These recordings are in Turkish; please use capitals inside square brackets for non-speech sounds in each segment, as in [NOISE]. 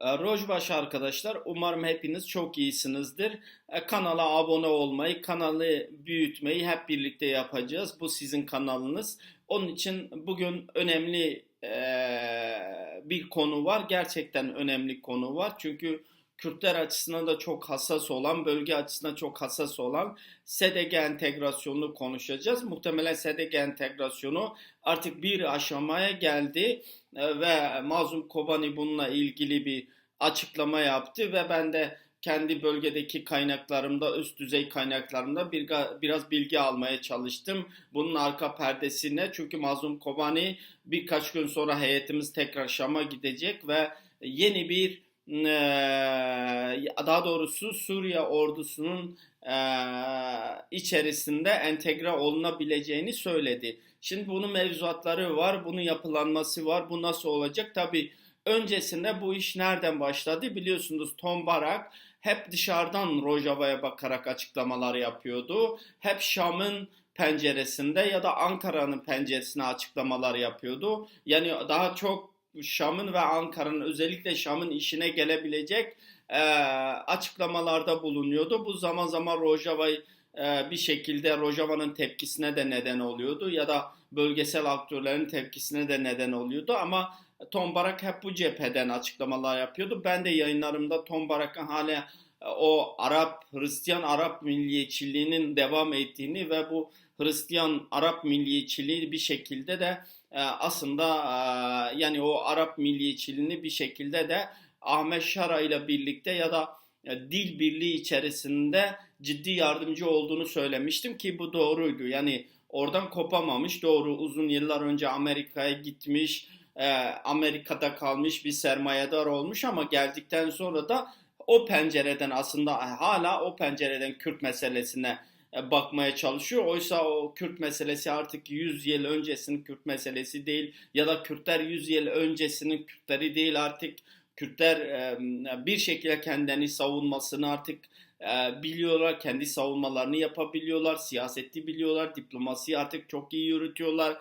E, Rojbaş arkadaşlar umarım hepiniz çok iyisinizdir. E, Kanala abone olmayı, kanalı büyütmeyi hep birlikte yapacağız. Bu sizin kanalınız. Onun için bugün önemli e, bir konu var. Gerçekten önemli konu var. Çünkü Kürtler açısından da çok hassas olan, bölge açısından çok hassas olan SDG entegrasyonunu konuşacağız. Muhtemelen SDG entegrasyonu artık bir aşamaya geldi E, ve Mazlum Kobani bununla ilgili bir açıklama yaptı ve ben de kendi bölgedeki kaynaklarımda, üst düzey kaynaklarımda bir, biraz bilgi almaya çalıştım. Bunun arka perdesine çünkü Mazlum Kobani birkaç gün sonra heyetimiz tekrar Şam'a gidecek ve yeni bir daha doğrusu Suriye ordusunun içerisinde entegre olunabileceğini söyledi. Şimdi bunun mevzuatları var, bunun yapılanması var. Bu nasıl olacak? Tabii öncesinde bu iş nereden başladı? Biliyorsunuz Tom Barak hep dışarıdan Rojava'ya bakarak açıklamalar yapıyordu. Hep Şam'ın penceresinde ya da Ankara'nın penceresine açıklamalar yapıyordu. Yani daha çok Şam'ın ve Ankara'nın özellikle Şam'ın işine gelebilecek e, açıklamalarda bulunuyordu. Bu zaman zaman Rojava'yı e, bir şekilde Rojava'nın tepkisine de neden oluyordu ya da bölgesel aktörlerin tepkisine de neden oluyordu ama Tom Barak hep bu cepheden açıklamalar yapıyordu. Ben de yayınlarımda Tom Barak'ın hala e, o Arap, Hristiyan Arap milliyetçiliğinin devam ettiğini ve bu Hristiyan Arap milliyetçiliği bir şekilde de aslında e, yani o Arap milliyetçiliğini bir şekilde de Ahmet Şara ile birlikte ya da dil birliği içerisinde ciddi yardımcı olduğunu söylemiştim ki bu doğruydu. Yani oradan kopamamış doğru uzun yıllar önce Amerika'ya gitmiş Amerika'da kalmış bir sermayedar olmuş ama geldikten sonra da o pencereden aslında hala o pencereden Kürt meselesine e, bakmaya çalışıyor. Oysa o Kürt meselesi artık 100 yıl öncesinin Kürt meselesi değil ya da Kürtler 100 yıl öncesinin Kürtleri değil artık Kürtler e, bir şekilde kendini savunmasını artık e, biliyorlar, kendi savunmalarını yapabiliyorlar, siyaseti biliyorlar, diplomasiyi artık çok iyi yürütüyorlar.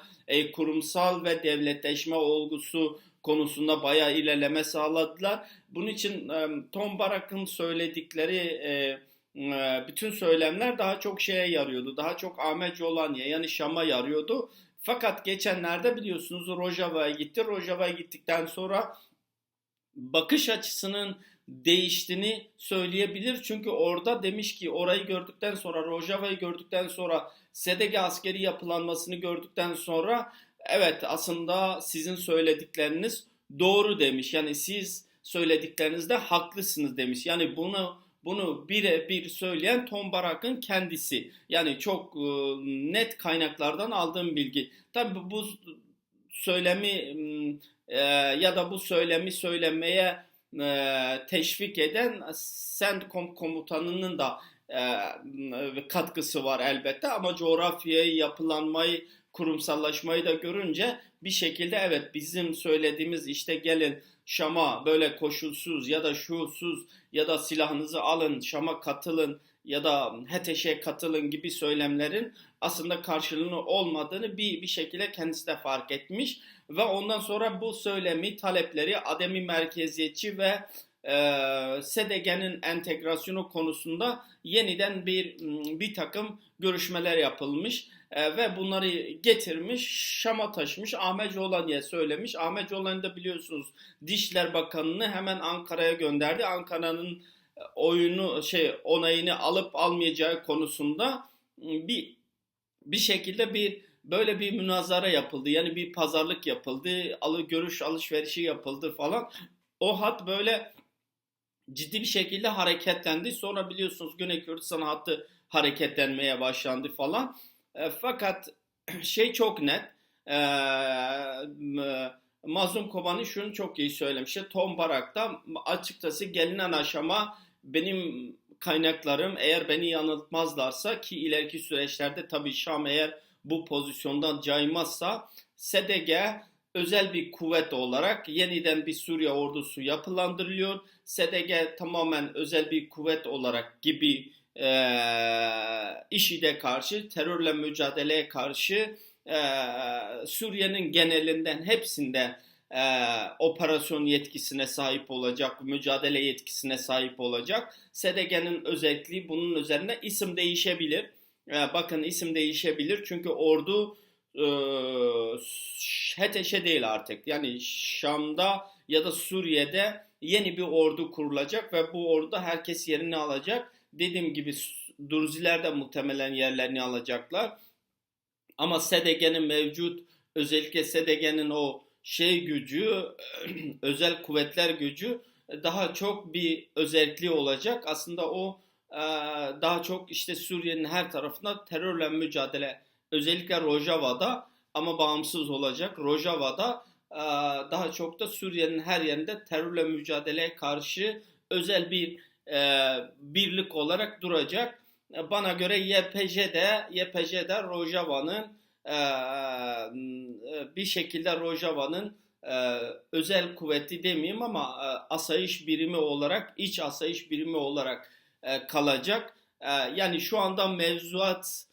kurumsal ve devletleşme olgusu konusunda bayağı ilerleme sağladılar. Bunun için Tom Barak'ın söyledikleri ee, bütün söylemler daha çok şeye yarıyordu. Daha çok Ahmet Jolanya yani Şam'a yarıyordu. Fakat geçenlerde biliyorsunuz Rojava'ya gitti. Rojava'ya gittikten sonra bakış açısının değiştiğini söyleyebilir. Çünkü orada demiş ki orayı gördükten sonra Rojava'yı gördükten sonra SDG askeri yapılanmasını gördükten sonra evet aslında sizin söyledikleriniz doğru demiş. Yani siz söylediklerinizde haklısınız demiş. Yani bunu bunu birebir söyleyen Tom Barak'ın kendisi. Yani çok e, net kaynaklardan aldığım bilgi. Tabii bu söylemi e, ya da bu söylemi söylemeye e, teşvik eden CENTCOM komutanının da e, katkısı var elbette ama coğrafyayı, yapılanmayı, kurumsallaşmayı da görünce bir şekilde evet bizim söylediğimiz işte gelin Şam'a böyle koşulsuz ya da şusuz ya da silahınızı alın Şam'a katılın ya da HETEŞ'e katılın gibi söylemlerin aslında karşılığını olmadığını bir, bir şekilde kendisi de fark etmiş ve ondan sonra bu söylemi, talepleri ademi merkeziyetçi ve e, SDG'nin entegrasyonu konusunda yeniden bir bir takım görüşmeler yapılmış e, ve bunları getirmiş Şam'a taşımış Ahmet Jolani'ye söylemiş. Ahmet Jolani de biliyorsunuz Dişler Bakanı'nı hemen Ankara'ya gönderdi. Ankara'nın e, oyunu şey onayını alıp almayacağı konusunda bir bir şekilde bir böyle bir münazara yapıldı. Yani bir pazarlık yapıldı. Alı görüş alışverişi yapıldı falan. O hat böyle ciddi bir şekilde hareketlendi. Sonra biliyorsunuz Güney Kürdistan hattı hareketlenmeye başlandı falan. E, fakat [CLEARS THROAT] şey çok net. E, Mazlum Kobani şunu çok iyi söylemişti. Tom Barak'ta açıkçası gelinen aşama benim kaynaklarım eğer beni yanıltmazlarsa ki ileriki süreçlerde tabii Şam eğer bu pozisyondan caymazsa SDG özel bir kuvvet olarak yeniden bir Suriye ordusu yapılandırılıyor. SDG tamamen özel bir kuvvet olarak gibi e, IŞİD'e karşı, terörle mücadeleye karşı e, Suriye'nin genelinden hepsinde e, operasyon yetkisine sahip olacak, mücadele yetkisine sahip olacak. SDG'nin özelliği bunun üzerine isim değişebilir. E, bakın isim değişebilir çünkü ordu e, HETEŞ'e değil artık. Yani Şam'da ya da Suriye'de yeni bir ordu kurulacak ve bu orduda herkes yerini alacak. Dediğim gibi Durziler de muhtemelen yerlerini alacaklar. Ama SDG'nin mevcut özellikle SDG'nin o şey gücü, [CLEARS THROAT] özel kuvvetler gücü daha çok bir özelliği olacak. Aslında o e, daha çok işte Suriye'nin her tarafında terörle mücadele özellikle Rojava'da ama bağımsız olacak. Rojava'da e, daha çok da Suriye'nin her yerinde terörle mücadeleye karşı özel bir e, birlik olarak duracak. Bana göre YPJ'de YPJ'de Rojava'nın bir şekilde Rojava'nın özel kuvveti demeyeyim ama asayiş birimi olarak, iç asayiş birimi olarak kalacak. Yani şu anda mevzuat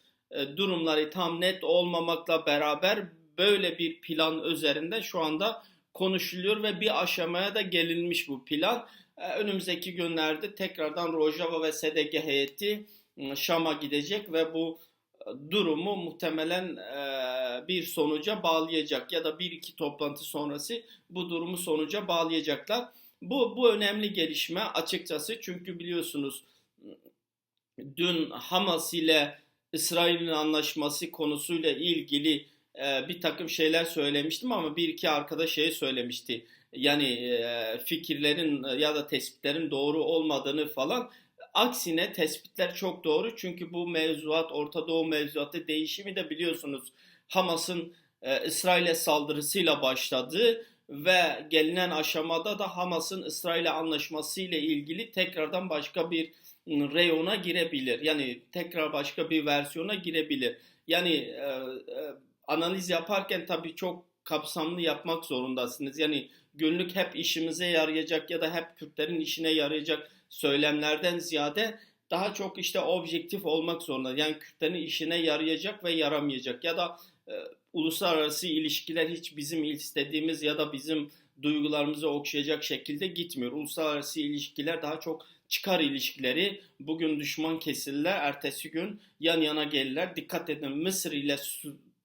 durumları tam net olmamakla beraber böyle bir plan üzerinde şu anda konuşuluyor ve bir aşamaya da gelinmiş bu plan. Önümüzdeki günlerde tekrardan Rojava ve SDG heyeti Şam'a gidecek ve bu durumu muhtemelen e, bir sonuca bağlayacak ya da bir iki toplantı sonrası bu durumu sonuca bağlayacaklar. Bu bu önemli gelişme açıkçası çünkü biliyorsunuz dün Hamas ile İsrail'in anlaşması konusuyla ilgili e, bir takım şeyler söylemiştim ama bir iki arkadaş şey söylemişti. Yani fikirlerin ya da tespitlerin doğru olmadığını falan Aksine tespitler çok doğru çünkü bu mevzuat Orta Doğu mevzuatı değişimi de biliyorsunuz Hamas'ın İsrail'e saldırısıyla başladı ve gelinen aşamada da Hamas'ın İsrail'e anlaşması ile ilgili tekrardan başka bir reyona girebilir. Yani tekrar başka bir versiyona girebilir. Yani e, e, analiz yaparken tabii çok kapsamlı yapmak zorundasınız. Yani günlük hep işimize yarayacak ya da hep Kürtlerin işine yarayacak söylemlerden ziyade daha çok işte objektif olmak zorunda. Yani Kürtlerin işine yarayacak ve yaramayacak ya da e, uluslararası ilişkiler hiç bizim istediğimiz ya da bizim duygularımızı okşayacak şekilde gitmiyor. Uluslararası ilişkiler daha çok çıkar ilişkileri. Bugün düşman kesilirler, ertesi gün yan yana gelirler. Dikkat edin Mısır ile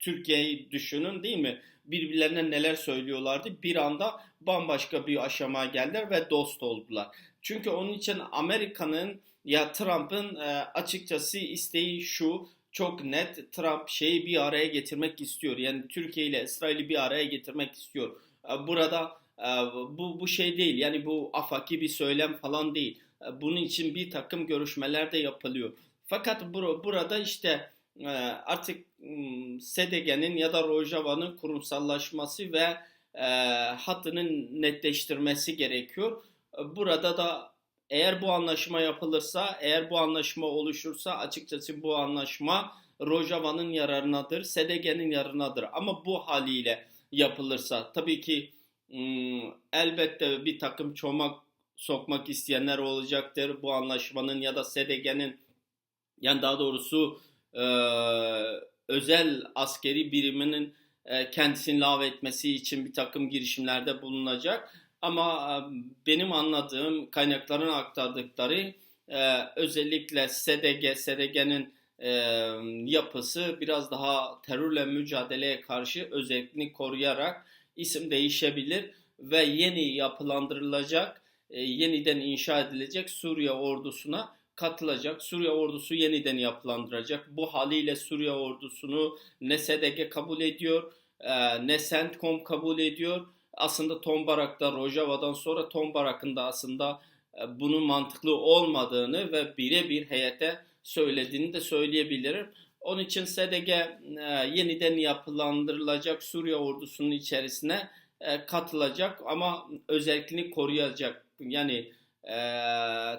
Türkiye'yi düşünün değil mi? Birbirlerine neler söylüyorlardı. Bir anda bambaşka bir aşamaya geldiler ve dost oldular. Çünkü onun için Amerika'nın ya Trump'ın e, açıkçası isteği şu çok net Trump şeyi bir araya getirmek istiyor. Yani Türkiye ile İsrail'i bir araya getirmek istiyor. E, burada e, bu bu şey değil. Yani bu afaki bir söylem falan değil. Bunun için bir takım görüşmeler de yapılıyor. Fakat bur burada işte artık SDG'nin ya da Rojava'nın kurumsallaşması ve e, hattının netleştirmesi gerekiyor. Burada da eğer bu anlaşma yapılırsa, eğer bu anlaşma oluşursa açıkçası bu anlaşma Rojava'nın yararınadır, SDG'nin yararınadır. Ama bu haliyle yapılırsa tabii ki elbette bir takım çomak sokmak isteyenler olacaktır. Bu anlaşmanın ya da SDG'nin yani daha doğrusu e, özel askeri biriminin e, kendisini lav etmesi için bir takım girişimlerde bulunacak. Ama e, benim anladığım kaynakların aktardıkları e, özellikle SDG, SDG'nin yapısı biraz daha terörle mücadeleye karşı özelliğini koruyarak isim değişebilir ve yeni yapılandırılacak, yeniden inşa edilecek Suriye ordusuna katılacak. Suriye ordusu yeniden yapılandıracak. Bu haliyle Suriye ordusunu ne SDG kabul ediyor, ne CENTCOM kabul ediyor aslında Tombarak'ta Rojava'dan sonra Tombarak'ın da aslında e, bunun mantıklı olmadığını ve birebir heyete söylediğini de söyleyebilirim. Onun için SDG e, yeniden yapılandırılacak Suriye ordusunun içerisine e, katılacak ama özelliğini koruyacak. Yani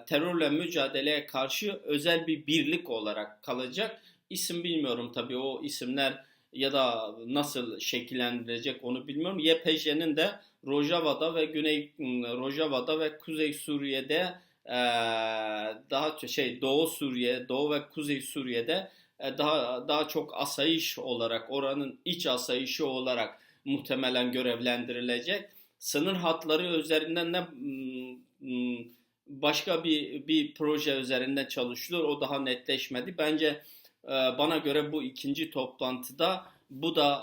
terörle mücadeleye karşı özel bir birlik olarak kalacak. İsim bilmiyorum tabii o isimler ya da nasıl şekillendirecek onu bilmiyorum. YPJ'nin de Rojava'da ve Güney Rojava'da ve Kuzey Suriye'de e, daha şey Doğu Suriye, Doğu ve Kuzey Suriye'de e, daha daha çok asayiş olarak oranın iç asayişi olarak muhtemelen görevlendirilecek. sınır hatları üzerinden de mm, başka bir bir proje üzerinden çalışılıyor. O daha netleşmedi. Bence e, bana göre bu ikinci toplantıda bu da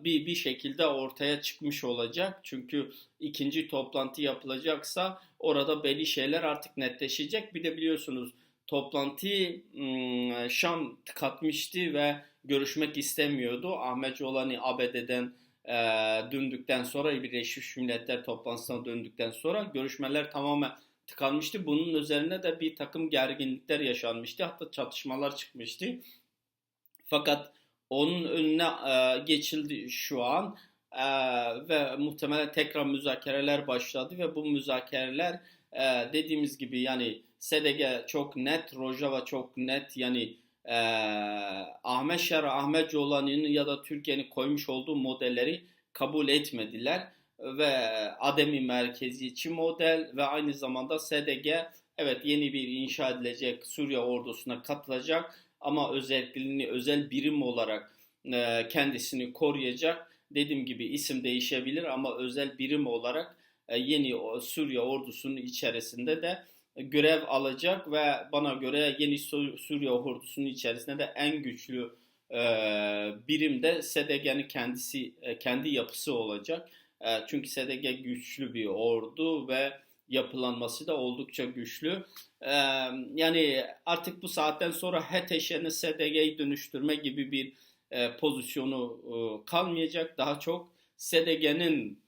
e, bir bir şekilde ortaya çıkmış olacak. Çünkü ikinci toplantı yapılacaksa orada belli şeyler artık netleşecek. Bir de biliyorsunuz toplantıyı mm, Şam katmıştı ve görüşmek istemiyordu. Ahmet Yolani ABD'den e, döndükten sonra Birleşmiş Milletler toplantısına döndükten sonra görüşmeler tamamen tıkanmıştı. Bunun üzerine de bir takım gerginlikler yaşanmıştı. Hatta çatışmalar çıkmıştı. Fakat onun önüne e, geçildi şu an e, ve muhtemelen tekrar müzakereler başladı ve bu müzakereler e, dediğimiz gibi yani SDG çok net, Rojava çok net yani e, Ahmet Şer, Ahmet Yolani'nin ya da Türkiye'nin koymuş olduğu modelleri kabul etmediler ve ademi merkeziyetçi model ve aynı zamanda SDG evet yeni bir inşa edilecek Suriye ordusuna katılacak ama özelliğini özel birim olarak e, kendisini koruyacak. Dediğim gibi isim değişebilir ama özel birim olarak e, yeni Suriye ordusunun içerisinde de görev alacak ve bana göre yeni Suriye ordusunun içerisinde de en güçlü e, birim de SDG'nin kendisi e, kendi yapısı olacak. E, çünkü SDG güçlü bir ordu ve yapılanması da oldukça güçlü. Yani artık bu saatten sonra HTŞ'nin SDG'yi dönüştürme gibi bir pozisyonu kalmayacak. Daha çok SDG'nin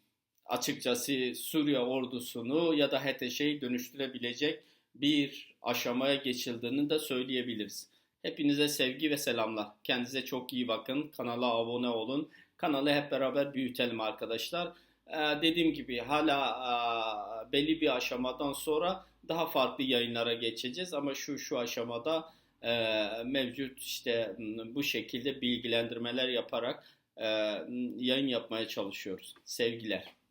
açıkçası Suriye ordusunu ya da HTŞ'yi dönüştürebilecek bir aşamaya geçildiğini de söyleyebiliriz. Hepinize sevgi ve selamlar. Kendinize çok iyi bakın. Kanala abone olun. Kanalı hep beraber büyütelim arkadaşlar. Ee, dediğim gibi hala e, belli bir aşamadan sonra daha farklı yayınlara geçeceğiz ama şu şu aşamada e, mevcut işte bu şekilde bilgilendirmeler yaparak e, yayın yapmaya çalışıyoruz. Sevgiler.